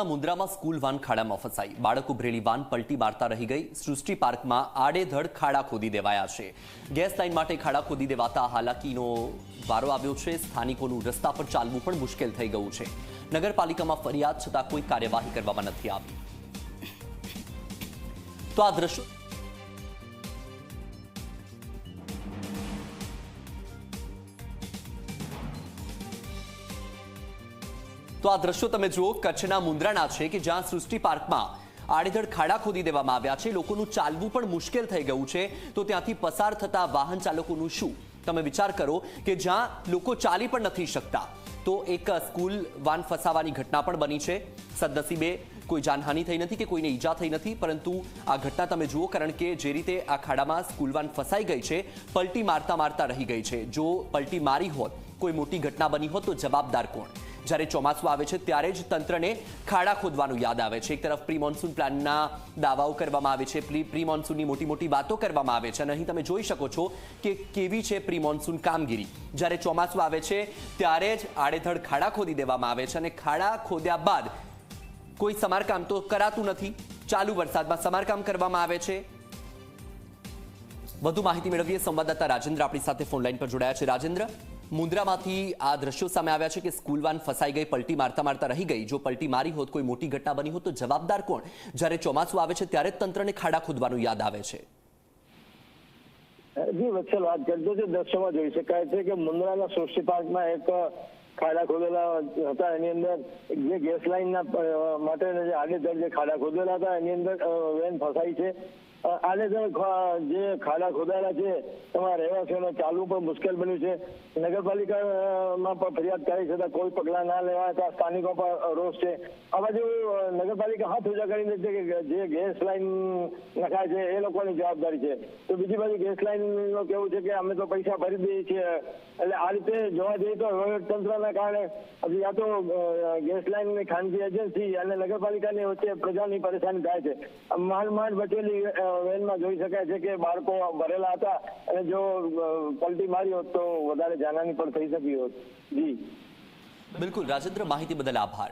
મુન્દ્રામાં school van ખાડામાં ફસાઈ બાળક ઉભરેલી વાન પલટી મારતા રહી ગઈ. સૃષ્ટિ પાર્કમાં આડેધડ ખાડા ખોદી દેવાયા છે. ગેસ લાઇન માટે ખાડા ખોદી દેવાતા હાલાકીનો વારો આવ્યો છે. સ્થાનિકોનું રસ્તા પર ચાલવું પણ મુશ્કેલ થઈ ગયું છે. નગરપાલિકામાં ફરિયાદ છતાં કોઈ કાર્યવાહી કરવામાં નથી આવી. તો આ દ્રશ્યો તો આ દ્રશ્યો તમે જુઓ, કચ્છના મુંદ્રાના છે કે જ્યાં સૃષ્ટિ પાર્કમાં આડેધડ ખાડા ખોદી દેવામાં આવ્યા છે. લોકોનું ચાલવું પણ મુશ્કેલ થઈ ગયું છે. તો ત્યાંથી પસાર થતા વાહન ચાલકોનું શું? તમે વિચાર કરો કે જ્યાં લોકો ચાલી પણ નથી શકતા, તો એક સ્કૂલ વાન ફસાવાની ઘટના પણ બની છે. સદનસીબે કોઈ જાનહાની થઈ નથી કે કોઈને ઈજા થઈ નથી, પરંતુ આ ઘટના તમે જુઓ કારણ કે જે રીતે આ ખાડામાં સ્કૂલ વાન ફસાઈ ગઈ છે, પલટી મારતા મારતા રહી ગઈ છે. જો પલટી મારી હોત, કોઈ મોટી ઘટના બની હોત, તો જવાબદાર કોણ? જ્યારે ચોમાસું આવે છે ત્યારે જ તંત્રને ખાડા ખોદવાનું યાદ આવે છે. એક તરફ પ્રી મોન્સૂન પ્લાનના દાવાઓ કરવામાં આવે છે પ્રી મોન્સૂનની મોટી મોટી વાતો કરવામાં આવે છે અને અહીં તમે જોઈ શકો છો કે કેવી છે પ્રી મોન્સૂન કામગીરી. જ્યારે ચોમાસું આવે છે ત્યારે જ આડેધડ ખાડા ખોદી દેવામાં આવે છે અને ખાડા ખોદ્યા બાદ કોઈ સમારકામ તો કરાતું નથી. ચાલુ વરસાદમાં સમારકામ કરવામાં આવે છે. વધુ માહિતી મેળવીએ સંવાદદાતા રાજેન્દ્ર આપણી સાથે ફોનલાઈન પર જોડાયા છે. રાજેન્દ્ર? મુન્દ્રામાંથી આ દ્રશ્યો સામે આવ્યા છે કે સ્કૂલ ફસાઈ ગઈ, પલટી મારતા મારતા રહી ગઈ. જો પલટી મારી હોત, કોઈ મોટી ઘટના બની હોત, તો જવાબદાર કોણ? જ્યારે ચોમાસું આવે છે, ત્યારે તંત્રને ખાડા ખોદવાનું યાદ આવે છે. જી વચ્ચે વાત કરતો છે દ્રશ્યમાં જોઈ શકાય છે કે મુન્દ્રાના સૃષ્ટિ પાર્કમાં એક ખાડા ખોદેલા હતા. એની અંદર જે ગેસ લાઈનના માટે આડેધડ જે ખાડા ખોદેલા હતા, એની અંદર વેન ફસાઈ છે. અ, આડેધડ જે ખાડા ખોદાયેલા છે એમાં રહેવાસીઓને ચાલવું પણ મુશ્કેલ બન્યું છે. નગરપાલિકામાં પણ ફરિયાદ કરી છતાં કોઈ પગલાં ના લેવાતા સ્થાનિકો પર રોષ છે. આ બાજુ નગરપાલિકા હાથ ઊંચા કરીને છે કે જે ગેસ લાઈન નખાય છે એ લોકોની જવાબદારી છે. તો બીજી બાજુ ગેસ લાઇનનું કેવું છે કે અમે તો પૈસા ભરી દઈએ છીએ. એટલે આ રીતે જોવા જઈએ તો તંત્રના કારણે યા તો ગેસ લાઈનની ખાનગી એજન્સી અને નગરપાલિકાની વચ્ચે પ્રજાની પરેશાની થાય છે. આમ માંડ માંડ બચેલી વેનમાં જોઈ શકાય છે કે બાળકો ભરેલા હતા અને જો પલટી મારી હોત તો વધારે જાનહાની પણ થઈ શકી હોત. જી. બિલકુલ, રાજેન્દ્ર, માહિતી બદલ આભાર.